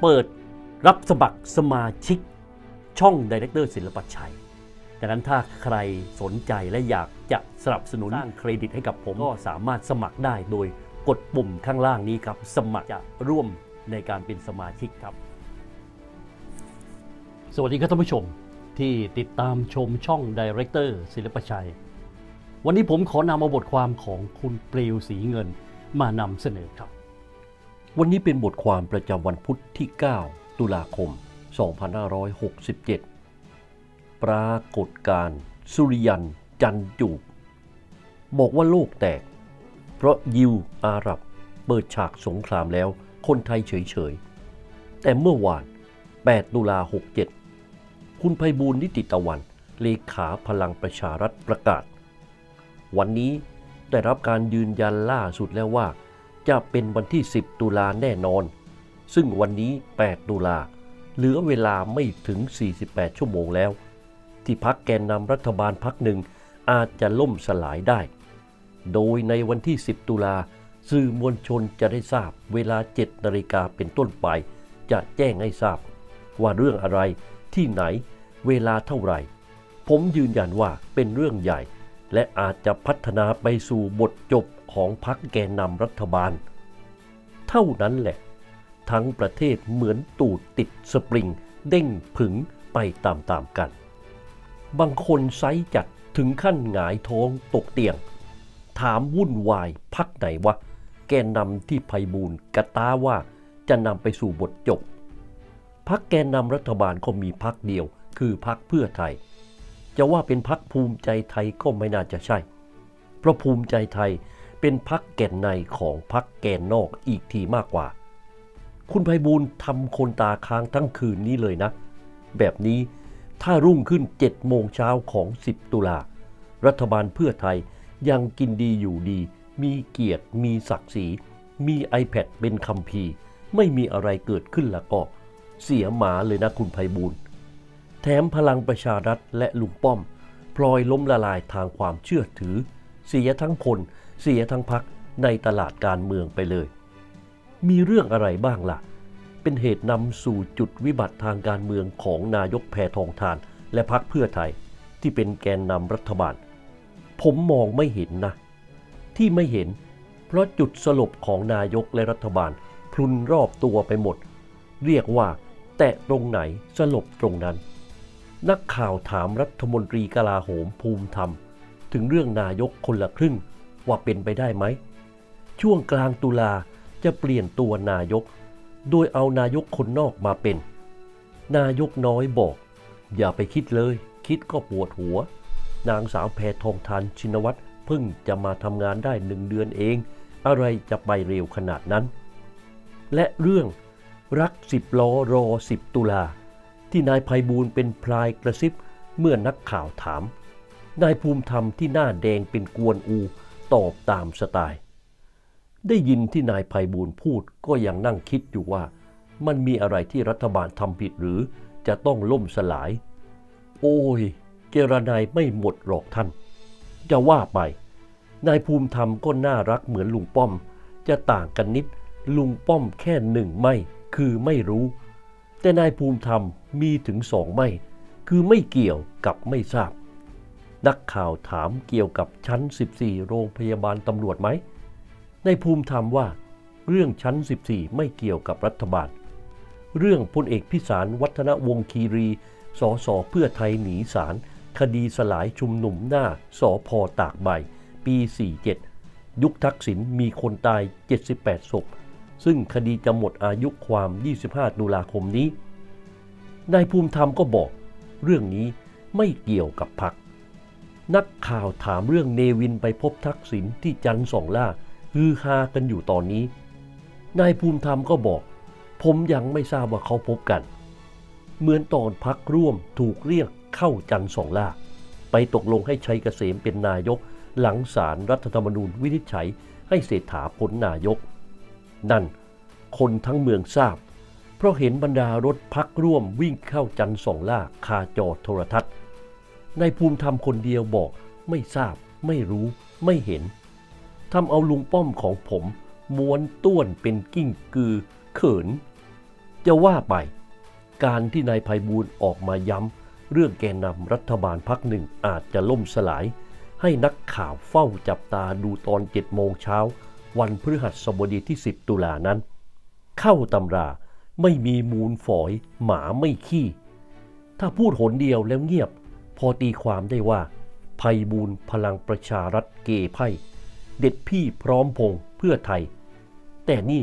เปิดรับสมัครสมาชิกช่องดีเรคเตอร์ศิลปชัยดังนั้นถ้าใครสนใจและอยากจะสนับสนุนสร้างเครดิตให้กับผมก็สามารถสมัครได้โดยกดปุ่มข้างล่างนี้ครับ สมัครจะร่วมในการเป็นสมาชิกครับ สวัสดีครับท่านผู้ชมที่ติดตามชมช่องดีเรคเตอร์ศิลปชัย วันนี้ผมขอนำเอาบทความของคุณเปลวสีเงินมานำเสนอครับ วันนี้เป็นบทความประจำวันพุทธที่ 9 ตุลาคม 2567 ปรากฏการณ์สุริยันจันจูบ บอกว่าโลกแตก เพราะยิวอาหรับ เปิดฉากสงครามแล้วคนไทยเฉยๆ แต่เมื่อวาน 8 ตุลา 67 คุณไพบูลนิติตะวัน เลขาพลังประชารัฐประกาศ วันนี้ได้รับการยืนยันล่าสุดแล้วว่า จะเป็นวันที่ 10 ตุลาแน่นอน ซึ่งวันนี้ 8 ตุลา เหลือเวลาไม่ถึง 48 ชั่วโมงแล้ว ที่พักแกนนำรัฐบาลพักหนึ่งอาจจะล่มสลายได้ โดยในวันที่ 10 ตุลาสื่อมวลชนจะได้ทราบเวลา 7 นาฬิกาเป็นต้นไป จะแจ้งให้ทราบ ว่าเรื่องอะไรที่ไหนเวลาเท่าไหร่ ผมยืนยันว่าเป็นเรื่องใหญ่ และอาจจะพัฒนาไปสู่บทจบ ของพักแกนนำรัฐบาล เท่านั้นแหละ ทั้งประเทศเหมือนตูดติดสปริง เด้งผึงไปตามๆกัน บางคนไซจัดถึงขั้นหงายท้องตกเตียง ถามวุ่นวายพักไหนวะ แกนนำที่ไพบูลกระตาว่าจะนำไปสู่บทจบพักแกนนำรัฐบาลก็มีพักเดียว คือพักเพื่อไทย จะว่าเป็นพักภูมิใจไทยก็ไม่น่าจะใช่ เพราะภูมิใจไทย เป็นพักแก่นในของพักแก่นนอกอีกทีมากกว่า คุณไพบูลทำคนตาค้างทั้งคืนนี้เลยนะ แบบนี้ถ้ารุ่งขึ้น7โมงเช้าของ 10 ตุลา รัฐบาลเพื่อไทยยังกินดีอยู่ดี มีเกียรติ มีศักดิ์ศรี มี iPad เป็นคัมภีไม่มีอะไรเกิดขึ้นล้วก็ เสียหมาเลยนะคุณไพบูลแถมพลังประชารัฐและลุงป้อม พลอยล้มละลายทางความเชื่อถือ เสียทั้งคน เสียทั้งพักในตลาดการเมืองไปเลย มีเรื่องอะไรบ้างล่ะ เป็นเหตุนำสู่จุดวิบัติทางการเมืองของนายกแพทองทาน และพักเพื่อไทยที่เป็นแกนนำรัฐบาล ผมมองไม่เห็นนะ ที่ไม่เห็น เพราะจุดสลบของนายกและรัฐบาล พลุนรอบตัวไปหมด เรียกว่า แตะตรงไหนสลบตรงนั้น นักข่าวถามรัฐมนตรีกลาโหมภูมิธรรม ถึงเรื่องนายกคนละครึ่ง ว่าเป็นไปได้ไหม ช่วงกลางตุลาจะเปลี่ยนตัวนายก โดยเอานายกคนนอกมาเป็น นายกน้อยบอก อย่าไปคิดเลย คิดก็ปวดหัว นางสาวแพทองทานชินวัตรเพิ่งจะมาทำงานได้หนึ่งเดือนเอง อะไรจะไปเร็วขนาดนั้น และเรื่องรักสิบล้อรอสิบตุลา ที่นายภัยบูลย์เป็นพลายกระซิบเมื่อนักข่าวถาม นายภูมิธรรมที่หน้าแดงเป็นกวนอู ตอบตามสไตล์ ได้ยินที่นายภัยบูลพูดก็ยังนั่งคิดอยู่ว่า มันมีอะไรที่รัฐบาลทำผิดหรือจะต้องล่มสลาย โอ้ย เจรนายไม่หมดหรอกท่าน จะว่าไป นายภูมิธรรมก็น่ารักเหมือนลุงป้อม จะต่างกันนิด ลุงป้อมแค่หนึ่งไม่ คือไม่รู้ แต่นายภูมิธรรมมีถึงสองไม่ คือไม่เกี่ยวกับไม่ทราบ นักข่าวถามเกี่ยวกับชั้น 14 โรงพยาบาลตำรวจไหมนายภูมิธรรมว่า เรื่องชั้น 14 ไม่เกี่ยวกับรัฐบาล เรื่องพลเอกพิสารวัฒนวงคีรี สสเพื่อไทยหนีศาลคดีสลายชุมนุมหน้าสอพอตากใบ ปี 47 ยุคทักษิณมีคนตาย 78 ศพ ซึ่งคดีจะหมดอายุความ 25 ตุลาคมนี้ นายภูมิธรรมก็บอก เรื่องนี้ไม่เกี่ยวกับพรรค นักข่าวถามเรื่องเนวินไปพบทักษิณที่จันทร์สองล่าฮือฮากันอยู่ตอนนี้ นายภูมิธรรมก็บอก ผมยังไม่ทราบว่าเขาพบกัน เหมือนตอนพักร่วมถูกเรียกเข้าจันทร์สองล่า ไปตกลงให้ชัยเกษมเป็นนายก หลังศารรัฐธรรมนูญวินิจฉัยให้เศรษฐาพ้นนายก นั่นคนทั้งเมืองทราบ เพราะเห็นบรรดารถพักร่วมวิ่งเข้าจันทร์สองล่าคาจอโทรทัศน์ นายภูมิธรรมคนเดียวบอกไม่ทราบ ไม่รู้ ไม่เห็นทำเอาลุงป้อมของผม ม้วนต้วนเป็นกิ้งกือ เขิน จะว่าไป การที่นายภัยบูลออกมาย้ำ เรื่องแกนนำรัฐบาลพักหนึ่งอาจจะล่มสลาย ให้นักข่าวเฝ้าจับตาดูตอน7โมงเช้า วันพฤหัสบดีที่ 10 ตุลานั้น เข้าตำราไม่มีมูลฝอย หมาไม่ขี้ ถ้าพูดหนเดียวแล้วเงียบ พอตีความได้ว่าภัยบูลย์พลังประชารัฐเกไพ่เด็ดพี่พร้อมพงเพื่อไทย แต่นี่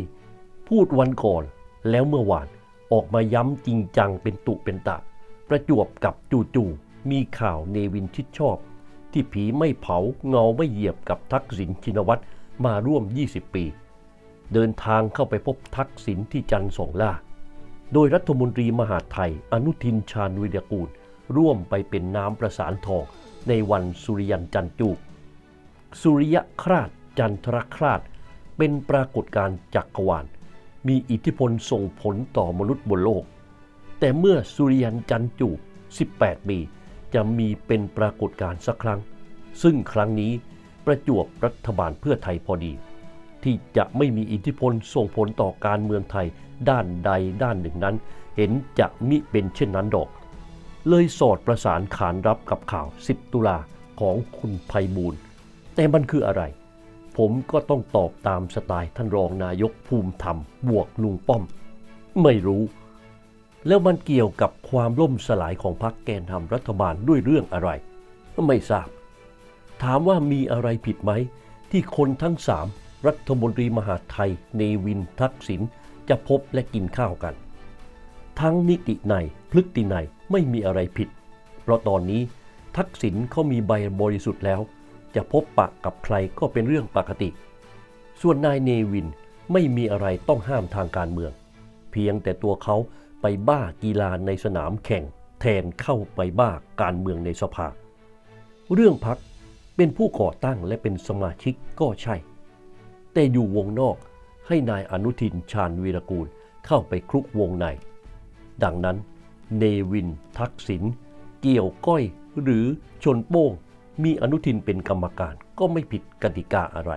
พูดวันก่อนแล้วเมื่อวานออกมาย้ำจริงจังเป็นตุเป็นตะ ประจวบกับจู่ๆมีข่าวเนวินชิดชอบ ที่ผีไม่เผาเงาไม่เหยียบกับทักษิณชินวัตรมาร่วม 20 ปี เดินทางเข้าไปพบทักษิณที่จันทร์สองล่า โดยรัฐมนตรีมหาไทย อนุทินชาญวิรกูล ร่วมไปเป็นน้ำประสานทองในวันสุริยันจันจูกสุริยคราชจันทรคราช เป็นปรากฏการณ์จักรวาล มีอิทธิพลส่งผลต่อมนุษย์บนโลก แต่เมื่อสุริยันจันจูก18 ปีจะมีเป็นปรากฏการณ์สักครั้ง ซึ่งครั้งนี้ประจวบรัฐบาลเพื่อไทยพอดี ที่จะไม่มีอิทธิพลส่งผลต่อการเมืองไทยด้านใดด้านหนึ่งนั้น เห็นจะมิเป็นเช่นนั้นดอก เลยสอดประสานขานรับกับข่าว 10 ตุลาของคุณไพบูลแต่มันคืออะไร ผมก็ต้องตอบตามสไตล์ท่านรองนายกภูมิธรรม บวกลุงป้อม ไม่รู้ แล้วมันเกี่ยวกับความล่มสลายของพรรคแกนนำรัฐบาลด้วยเรื่องอะไร ไม่ทราบ ถามว่ามีอะไรผิดไหม ที่คนทั้งสามรัฐมนตรีมหาไทย เนวินทักษิณจะพบและกินข้าวกัน ทั้งนิติในยพฤติในยไม่มีอะไรผิด เพราะตอนนี้ทักษิณเขามีใบบริสุทธิ์แล้ว จะพบปะกับใครก็เป็นเรื่องปกติ ส่วนนายเนวินไม่มีอะไรต้องห้ามทางการเมือง เพียงแต่ตัวเขาไปบ้ากีฬาในสนามแข่ง แทนเข้าไปบ้าการเมืองในสภา เรื่องพักเป็นผู้ก่อตั้งและเป็นสมาชิกก็ใช่ แต่อยู่วงนอกให้นายอนุทินชาญวีรกูลเข้าไปคลุกวงใน ดังนั้น เนวิน ทักษิณเกี่ยวก้อยหรือชนโป้ง มีอนุทินเป็นกรรมการก็ไม่ผิดกติกาอะไร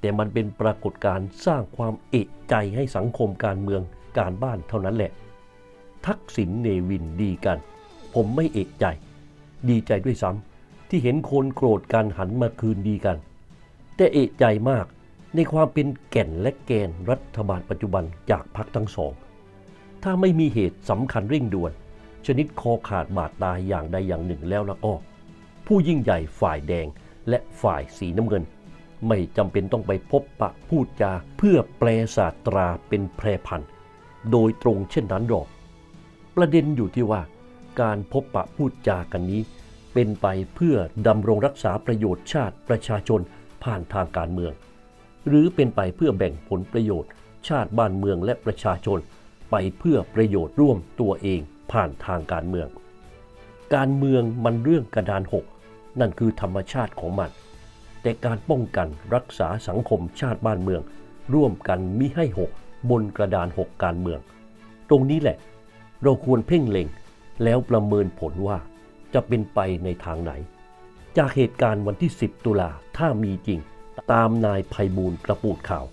แต่มันเป็นปรากฏการณ์สร้างความเอกใจให้สังคมการเมืองการบ้านเท่านั้นแหละ ทักษิณเนวินดีกัน ผมไม่เอกใจ ดีใจด้วยซ้ำที่เห็นคนโกรธกันหันมาคืนดีกัน แต่เอกใจมากในความเป็นแก่นและแกนรัฐบาลปัจจุบันจากพรรคทั้งสอง ถ้าไม่มีเหตุสำคัญเร่งด่วน ชนิดคอขาดบาดตายอย่างใดอย่างหนึ่งแล้วละก็ผู้ยิ่งใหญ่ฝ่ายแดงและฝ่ายสีน้ำเงิน ไม่จำเป็นต้องไปพบปะพูดจาเพื่อแปลศาสตราเป็นแพรพันโดยตรงเช่นนั้นหรอก ประเด็นอยู่ที่ว่า การพบปะพูดจากันนี้ เป็นไปเพื่อดำรงรักษาประโยชน์ชาติประชาชนผ่านทางการเมือง หรือเป็นไปเพื่อแบ่งผลประโยชน์ชาติบ้านเมืองและประชาชน ไปเพื่อประโยชน์ร่วมตัวเองผ่านทางการเมือง การเมืองมันเรื่องกระดานหก นั่นคือธรรมชาติของมัน แต่การป้องกันรักษาสังคมชาติบ้านเมือง ร่วมกันมิให้หกบนกระดานหกการเมือง ตรงนี้แหละ เราควรเพ่งเล็งแล้วประเมินผลว่าจะเป็นไปในทางไหน จากเหตุการณ์วันที่ 10 ตุลาถ้ามีจริง ตามนายภัยบูลกระปูดข่าว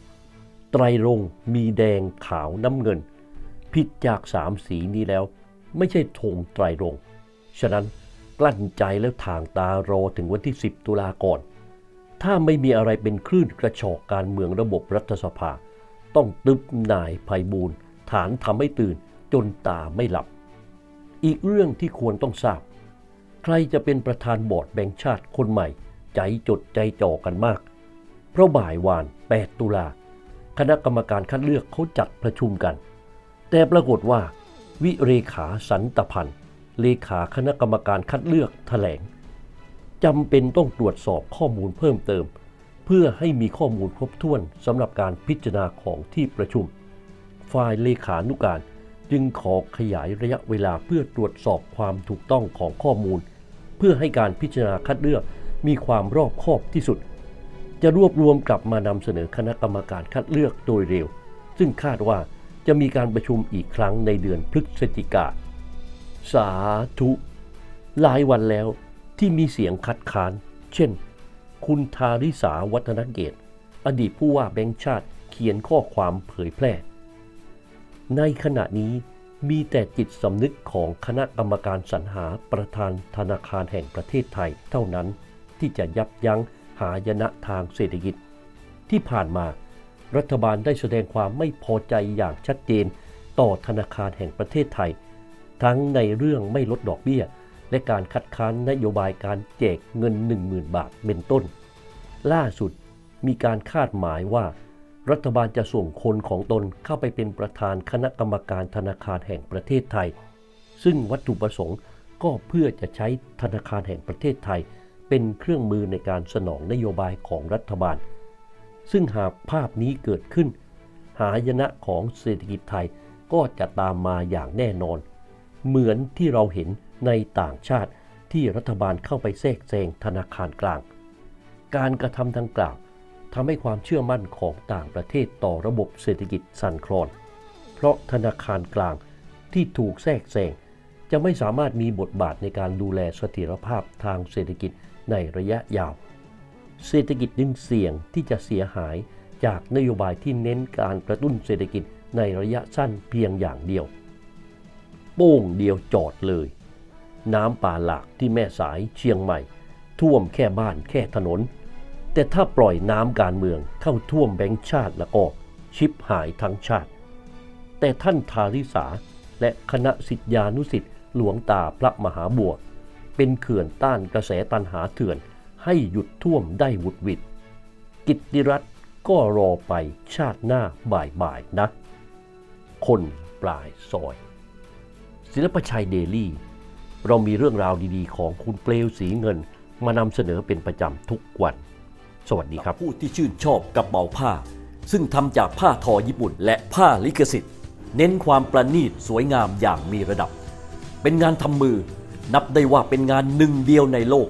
ไตรรงมีแดงขาวน้ำเงิน ผิดจากสามสีนี้แล้ว ไม่ใช่ธงไตรรงค์ฉะนั้นกลั้นใจแล้วทางตารอถึงวันที่ 10 ตุลาก่อน ถ้าไม่มีอะไรเป็นคลื่นกระชอกการเมืองระบบรัฐสภา ต้องตึบนายภัยบูลย์ฐานทำให้ตื่นจนตาไม่หลับ อีกเรื่องที่ควรต้องทราบ ใครจะเป็นประธานบอร์ดแบงค์ชาติคนใหม่ ใจจดใจจ่อกันมาก เพราะบ่ายวาน 8 ตุลาคณะกรรมการคัดเลือกเขาจัดประชุมกัน แต่ปรากฏว่า วิเรขาสันตพันธ์เลขาคณะกรรมการคัดเลือกแถลงจำเป็นต้องตรวจสอบข้อมูลเพิ่มเติม เพื่อให้มีข้อมูลครบถ้วนสำหรับการพิจารณาของที่ประชุม ฝ่ายเลขานุการจึงขอขยายระยะเวลาเพื่อตรวจสอบความถูกต้องของข้อมูล เพื่อให้การพิจารณาคัดเลือกมีความรอบคอบที่สุด จะรวบรวมกลับมานำเสนอคณะกรรมการคัดเลือกโดยเร็ว ซึ่งคาดว่า จะมีการประชุมอีกครั้งในเดือนพฤศจิกา สาธุ หลายวันแล้วที่มีเสียงคัดค้าน เช่น คุณทาริสาวัฒนเกต อดีตผู้ว่าแบงค์ชาติเขียนข้อความเผยแพร่ ในขณะนี้มีแต่จิตสำนึกของคณะกรรมการสรรหาประธานธนาคารแห่งประเทศไทยเท่านั้นที่จะยับยั้งหายนะทางเศรษฐกิจ ที่ผ่านมา รัฐบาลได้แสดงความไม่พอใจอย่างชัดเจน ต่อธนาคารแห่งประเทศไทย ทั้งในเรื่องไม่ลดดอกเบี้ย และการคัดค้านนโยบายการแจกเงิน 10,000 บาทเป็นต้น ล่าสุดมีการคาดหมายว่า รัฐบาลจะส่งคนของตนเข้าไปเป็นประธานคณะกรรมการธนาคารแห่งประเทศไทย ซึ่งวัตถุประสงค์ก็เพื่อจะใช้ธนาคารแห่งประเทศไทย เป็นเครื่องมือในการสนองนโยบายของรัฐบาล ซึ่งหากภาพนี้เกิดขึ้น หายนะของเศรษฐกิจไทยก็จะตามมาอย่างแน่นอน เหมือนที่เราเห็นในต่างชาติที่รัฐบาลเข้าไปแทรกแซงธนาคารกลาง การกระทำดังกล่าวทำให้ความเชื่อมั่นของต่างประเทศต่อระบบเศรษฐกิจสั่นคลอน เพราะธนาคารกลางที่ถูกแทรกแซงจะไม่สามารถมีบทบาทในการดูแลเสถียรภาพทางเศรษฐกิจในระยะยาว เศรษฐกิจจึงเสี่ยงที่จะเสียหายจากนโยบายที่เน้นการกระตุ้นเศรษฐกิจในระยะสั้นเพียงอย่างเดียว โป้งเดียวจอดเลย น้ำป่าหลากที่แม่สายเชียงใหม่ ท่วมแค่บ้านแค่ถนน แต่ถ้าปล่อยน้ำการเมืองเข้าท่วมแบงค์ชาติแล้วก็ชิบหายทั้งชาติ แต่ท่านทาริสาและคณะสิทธิานุสิทธิ์หลวงตาพระมหาบัวเป็นเขื่อนต้านกระแสตันหาเถื่อน ให้หยุดท่วมได้หวุดหวิดกิตติรัตก็รอไปชาติหน้าบ่ายๆนะ คนปลายซอย ศิลปชัยเดลี่ เรามีเรื่องราวดีๆ ของคุณเปลวสีเงิน มานำเสนอเป็นประจำทุกวัน สวัสดีครับ ผู้ที่ชื่นชอบกระเป๋าผ้า ซึ่งทำจากผ้าทอญี่ปุ่น และผ้าลิขสิทธิ์ เน้นความประณีตสวยงามอย่างมีระดับ เป็นงานทำมือ นับได้ว่าเป็นงานหนึ่งเดียวในโลก